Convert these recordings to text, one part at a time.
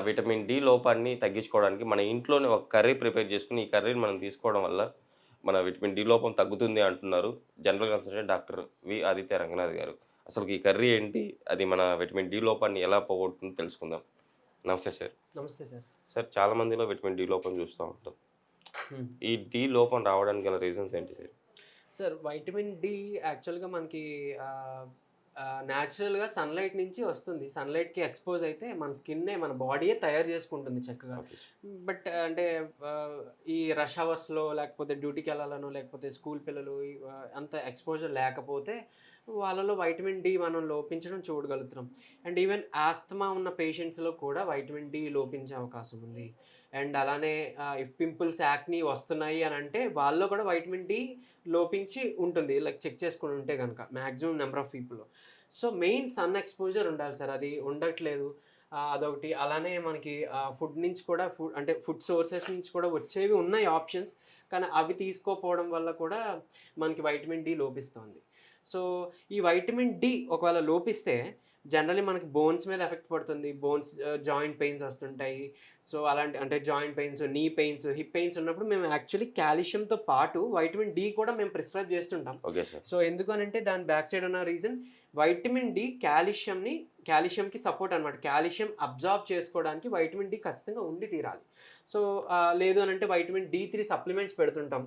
Vitamin D లోపాన్ని తగ్గించుకోవడానికి మన ఇంట్లోనే ఒక కర్రీ ప్రిపేర్ చేసుకుని ఈ కర్రీని మనం తీసుకోవడం వల్ల మన విటమిన్ డి లోపం తగ్గుతుంది అంటున్నారు general consultant doctor V Aditya Ranganath గారు. అసలు ఈ కర్రీ ఏంటి? అది మన విటమిన్ డి లోపాన్ని ఎలా పోగొడుతుందో తెలుసుకుందాం. నమస్తే సార్. నమస్తే సార్. సార్ చాలా మందిలో విటమిన్ డి లోపం చూస్తూ ఉంటాం. ఈ డి లోపం రావడానికి గల రీజన్స్ ఏంటి సార్? సార్ వైటమిన్ డి యాక్చువల్గా మనకి న్యాచురల్గా సన్లైట్ నుంచి వస్తుంది. సన్లైట్కి ఎక్స్పోజ్ అయితే మన స్కిన్నే మన బాడీయే తయారు చేసుకుంటుంది చక్కగా. బట్ అంటే ఈ రష్ అవర్స్లో లేకపోతే డ్యూటీకి వెళ్ళాలనో లేకపోతే స్కూల్ పిల్లలు అంత ఎక్స్పోజర్ లేకపోతే వాళ్ళలో వైటమిన్ డి మనం లోపించడం చూడగలుగుతున్నాం. అండ్ ఈవెన్ ఆస్తమా ఉన్న పేషెంట్స్లో కూడా వైటమిన్ డి లోపించే అవకాశం ఉంది. అండ్ అలానే ఇఫ్ పింపుల్స్ యాక్ని వస్తున్నాయి అని అంటే వాళ్ళలో కూడా వైటమిన్ డి లోపించి ఉంటుంది. లైక్ చెక్ చేసుకుని ఉంటే కనుక maximum number of people so main sun exposure ఉండాలి సార్. అది ఉండట్లేదు. అదొకటి. అలానే మనకి ఫుడ్ నుంచి కూడా ఫుడ్ అంటే ఫుడ్ సోర్సెస్ నుంచి కూడా వచ్చేవి ఉన్నాయి ఆప్షన్స్ కానీ అవి తీసుకోకపోవడం వల్ల కూడా మనకి వైటమిన్ డి లోపిస్తుంది. సో ఈ వైటమిన్ డి ఒకవేళ లోపిస్తే జనరలీ మనకి బోన్స్ మీద ఎఫెక్ట్ పడుతుంది. బోన్స్ జాయింట్ పెయిన్స్ వస్తుంటాయి. సో అలాంటి అంటే joint pains knee pains hip pains ఉన్నప్పుడు మేము యాక్చువల్లీ కాల్షియంతో పాటు వైటమిన్ డి కూడా మేము ప్రిస్క్రైబ్ చేస్తుంటాం. Okay sir. సో ఎందుకు అని అంటే దాని బ్యాక్ సైడ్ ఉన్న రీజన్ వైటమిన్ డి కాల్షియంని కాల్షియంకి సపోర్ట్ అనమాట కాల్షియం అబ్జార్బ్ చేసుకోవడానికి వైటమిన్ డి ఖచ్చితంగా ఉండి తీరాలి. సో లేదు అని అంటే వైటమిన్ డి త్రీ సప్లిమెంట్స్ పెడుతుంటాం.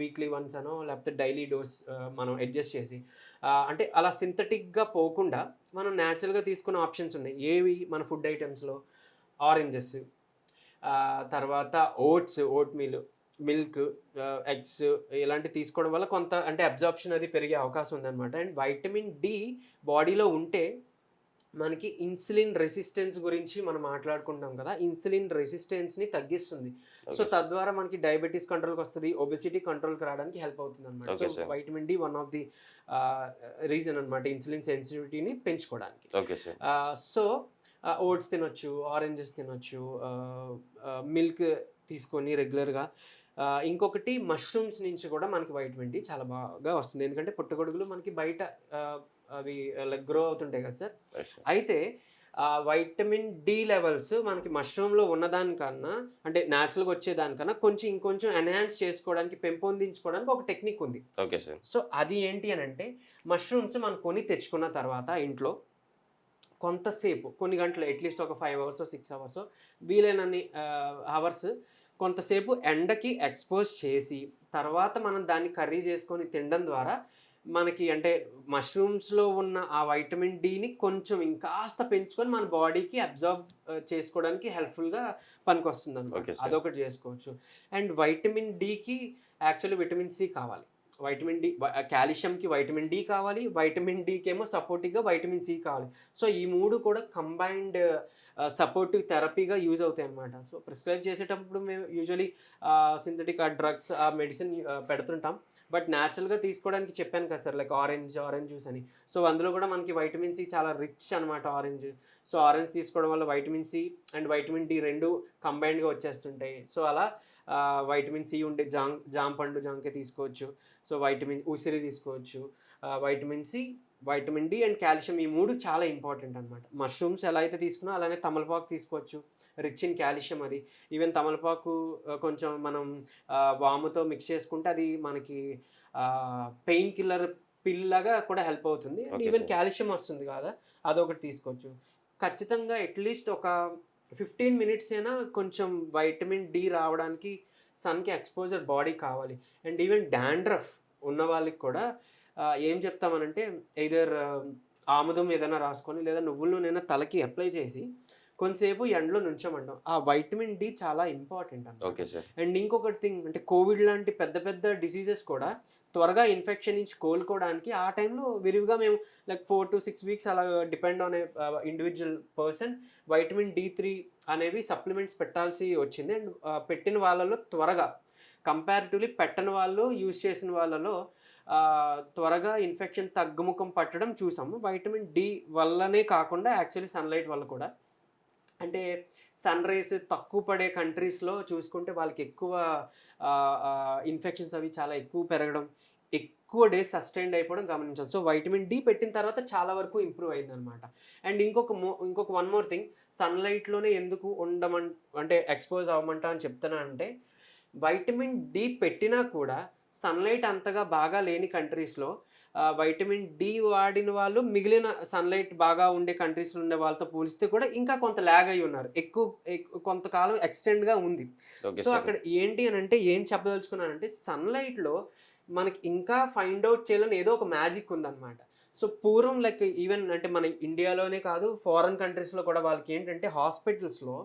వీక్లీ వన్స్ అనో లేకపోతే డైలీ డోస్ మనం అడ్జస్ట్ చేసి. అంటే అలా సింథటిక్గా పోకుండా మనం న్యాచురల్గా తీసుకునే ఆప్షన్స్ ఉన్నాయి. ఏవి? మన ఫుడ్ ఐటమ్స్లో ఆరెంజెస్ తర్వాత oats vote meal milk eggs ఇలాంటివి తీసుకోవడం వల్ల కొంత అంటే అబ్జార్ప్షన్ అది పెరిగే అవకాశం ఉందన్నమాట. అండ్ వైటమిన్ డి బాడీలో ఉంటే మనకి ఇన్సులిన్ రెసిస్టెన్స్ గురించి మనం మాట్లాడుకుంటాం కదా ఇన్సులిన్ రెసిస్టెన్స్ని తగ్గిస్తుంది. సో. తద్వారా మనకి డయాబెటీస్ కంట్రోల్కి వస్తుంది ఒబెసిటీ కంట్రోల్కి రావడానికి హెల్ప్ అవుతుంది అనమాట so. Vitamin D one of the reason అనమాట ఇన్సులిన్ సెన్సిటివిటీని పెంచుకోవడానికి. సో ఓట్స్ తినొచ్చు ఆరెంజెస్ తినొచ్చు మిల్క్ తీసుకొని రెగ్యులర్గా. ఇంకొకటి మష్రూమ్స్ నుంచి కూడా మనకి వైటమిన్ డి చాలా బాగా వస్తుంది. ఎందుకంటే పుట్టగొడుగులు మనకి బయట అవి గ్రో అవుతుంటాయి కదా సార్? అయితే వైటమిన్ డి లెవెల్స్ మనకి మష్రూమ్లో ఉన్నదానికన్నా అంటే న్యాచురల్గా వచ్చేదానికన్నా కొంచెం ఇంకొంచెం ఎన్హాన్స్ చేసుకోవడానికి పెంపొందించుకోవడానికి ఒక టెక్నిక్ ఉంది. ఓకే సార్ సో అది ఏంటి అని అంటే మష్రూమ్స్ మనం కొని తెచ్చుకున్న తర్వాత ఇంట్లో కొంతసేపు కొన్ని గంటలు అట్లీస్ట్ ఒక ఫైవ్ అవర్స్ సిక్స్ అవర్స్ వీలైనన్ని అవర్స్ కొంతసేపు ఎండకి ఎక్స్పోజ్ చేసి తర్వాత మనం దాన్ని కర్రీ చేసుకొని తినడం ద్వారా మనకి అంటే మష్రూమ్స్లో ఉన్న ఆ వైటమిన్ డిని కొంచెం ఇంకాస్త పెంచుకొని మన బాడీకి అబ్జర్వ్ చేసుకోవడానికి హెల్ప్ఫుల్గా పనికొస్తుంది అనమాట. అదొకటి చేసుకోవచ్చు. అండ్ వైటమిన్ డికి యాక్చువల్లీ విటమిన్ సి కావాలి. వైటమిన్ డి కాల్షియంకి వైటమిన్ డి కావాలి. వైటమిన్ డికి ఏమో సపోర్టివ్గా వైటమిన్ సి కావాలి. సో ఈ మూడు కూడా కంబైన్డ్ సపోర్టివ్ థెరపీగా యూజ్ అవుతాయి అన్నమాట సో ప్రిస్క్రైబ్ చేసేటప్పుడు మేము యూజువలీ సింథటిక్ ఆ డ్రగ్స్ ఆ మెడిసిన్ పెడుతుంటాం బట్ న్యాచురల్గా తీసుకోవడానికి చెప్పాను కదా sir like orange orange juice అని. సో అందులో కూడా మనకి వైటమిన్ సి చాలా రిచ్ అనమాట ఆరెంజ్ సో ఆరెంజ్ తీసుకోవడం వల్ల vitamin C and vitamin D రెండు కంబైన్డ్గా వచ్చేస్తుంటాయి. సో అలా వైటమిన్ సి ఉండే జాం జాంపండు జాంకే తీసుకోవచ్చు. సో వైటమిన్ ఉసిరి తీసుకోవచ్చు. Vitamin C vitamin D and calcium ఈ మూడు చాలా ఇంపార్టెంట్ అనమాట మష్రూమ్స్ ఎలా అయితే తీసుకున్నా అలానే తమలపాకు తీసుకోవచ్చు. రిచ్ ఇన్ కాల్షియం అది. ఈవెన్ తమలపాకు కొంచెం మనం వాముతో మిక్స్ చేసుకుంటే అది మనకి పెయిన్ కిల్లర్ పిల్లగా కూడా హెల్ప్ అవుతుంది. And even. కాల్షియం వస్తుంది కదా అదొకటి తీసుకోవచ్చు. ఖచ్చితంగా అట్లీస్ట్ ఒక ఫిఫ్టీన్ మినిట్స్ అయినా కొంచెం వైటమిన్ డి రావడానికి సన్కి ఎక్స్పోజర్ బాడీ కావాలి. అండ్ ఈవెన్ డాండ్రఫ్ ఉన్న వాళ్ళకి కూడా ఏం చెప్తామనంటే ఎయిదర్ ఆముదం ఏదైనా రాసుకొని లేదా నువ్వుల నూనె తలకి అప్లై చేసి కొంతసేపు ఎండలో నుంచోమంటాం. ఆ వైటమిన్ డి చాలా ఇంపార్టెంట్ అన్నమాట ఓకే సార్ అండ్ ఇంకొకటి థింగ్ అంటే కోవిడ్ లాంటి పెద్ద పెద్ద డిసీజెస్ కూడా త్వరగా ఇన్ఫెక్షన్ నుంచి కోలుకోవడానికి ఆ టైంలో విరివిగా మేము like four to six weeks అలా depend on individual person vitamin D three అనేవి సప్లిమెంట్స్ పెట్టాల్సి వచ్చింది. అండ్ పెట్టిన వాళ్ళలో త్వరగా కంపారిటివ్లీ పెట్టని వాళ్ళు యూజ్ చేసిన వాళ్ళలో త్వరగా ఇన్ఫెక్షన్ తగ్గుముఖం పట్టడం చూసాము. వైటమిన్ డి వల్లనే కాకుండా యాక్చువల్లీ సన్లైట్ వల్ల కూడా. అంటే సన్ రైస్ తక్కువ పడే కంట్రీస్లో చూసుకుంటే వాళ్ళకి ఎక్కువ ఇన్ఫెక్షన్స్ అవి చాలా ఎక్కువ పెరగడం ఎక్కువ డేస్ సస్టైన్ అయిపోవడం గమనించాలి. సో వైటమిన్ డి పెట్టిన తర్వాత చాలా వరకు ఇంప్రూవ్ అయింది అనమాట అండ్ ఇంకొక మో ఇంకొక వన్ మోర్ థింగ్ సన్లైట్లోనే ఎందుకు ఉండమం అంటే ఎక్స్పోజ్ అవ్వమంటా అని చెప్తున్నా అంటే వైటమిన్ డి పెట్టినా కూడా సన్లైట్ అంతగా బాగా లేని కంట్రీస్లో వైటమిన్ డి వాడిన వాళ్ళు మిగిలిన సన్లైట్ బాగా ఉండే కంట్రీస్లో ఉండే వాళ్ళతో పోలిస్తే కూడా ఇంకా కొంత ల్యాగ్ అయి ఉన్నారు. ఎక్కువ ఎక్కు- కొంతకాలం ఎక్స్టెండ్గా ఉంది. సో అక్కడ ఏంటి అని అంటే ఏం చెప్పదలుచుకున్నానంటే సన్లైట్లో మనకి ఇంకా ఫైండ్ అవుట్ చేయాలని ఏదో ఒక మ్యాజిక్ ఉందన్నమాట. సో పూర్వం లైక్ ఈవెన్ అంటే మన ఇండియాలోనే కాదు ఫారెన్ కంట్రీస్లో కూడా వాళ్ళకి ఏంటంటే హాస్పిటల్స్లో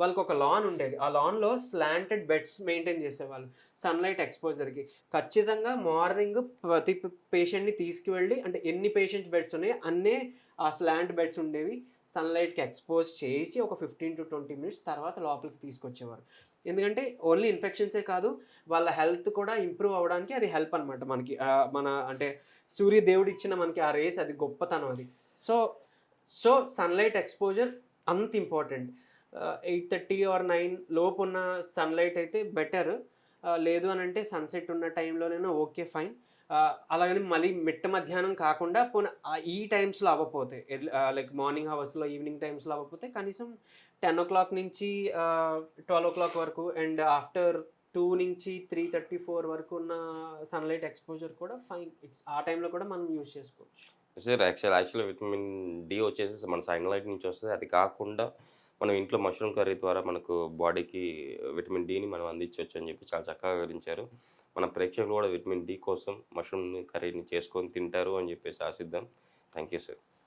వాళ్ళకి ఒక లాన్ ఉండేది. ఆ లాన్లో స్లాంటెడ్ బెడ్స్ మెయింటైన్ చేసేవాళ్ళు. సన్లైట్ ఎక్స్పోజర్కి ఖచ్చితంగా మార్నింగ్ ప్రతి పేషెంట్ని తీసుకువెళ్ళి అంటే ఎన్ని పేషెంట్స్ బెడ్స్ ఉన్నాయో అన్నీ ఆ స్లాంట్ బెడ్స్ ఉండేవి. సన్లైట్కి ఎక్స్పోజ్ చేసి ఒక ఫిఫ్టీన్ టు ట్వంటీ మినిట్స్ తర్వాత లోపలికి తీసుకొచ్చేవారు. ఎందుకంటే ఓన్లీ ఇన్ఫెక్షన్సే కాదు వాళ్ళ హెల్త్ కూడా ఇంప్రూవ్ అవ్వడానికి అది హెల్ప్ అనమాట మనకి. మన అంటే సూర్యదేవుడు ఇచ్చిన మనకి ఆ రేస్ అది గొప్పతనం అది. సో సో సన్లైట్ ఎక్స్పోజర్ అంత important eight thirty or nine లోపు ఉన్న సన్లైట్ అయితే బెటర్ లేదు అని అంటే సన్సెట్ ఉన్న టైంలోనైనా ఓకే ఫైన్ అలాగని మళ్ళీ మిట్ట మధ్యాహ్నం కాకుండా పోనీ ఈ టైమ్స్లో అవ్వకపోతే లైక్ మార్నింగ్ అవర్స్లో ఈవినింగ్ టైమ్స్లో అవ్వకపోతే కనీసం టెన్ ఓ క్లాక్ నుంచి ట్వెల్వ్ ఓ క్లాక్ వరకు అండ్ ఆఫ్టర్ టూ నుంచి త్రీ థర్టీ ఫోర్ వరకు ఉన్న సన్లైట్ ఎక్స్పోజర్ కూడా ఫైన్. ఇట్స్ ఆ టైంలో కూడా మనం యూజ్ చేసుకోవచ్చు. Sir actual actual vitamin D వచ్చేసి మన సన్లైట్ నుంచి వస్తుంది. అది కాకుండా మనం ఇంట్లో మష్రూమ్ కర్రీ ద్వారా మనకు బాడీకి విటమిన్ డిని మనం అందించవచ్చు అని చెప్పి చాలా చక్కగా వివరించారు. మన ప్రేక్షకులు కూడా విటమిన్ డి కోసం మష్రూమ్ కర్రీని చేసుకొని తింటారు అని చెప్పేసి ఆశిద్దాం. Thank you sir.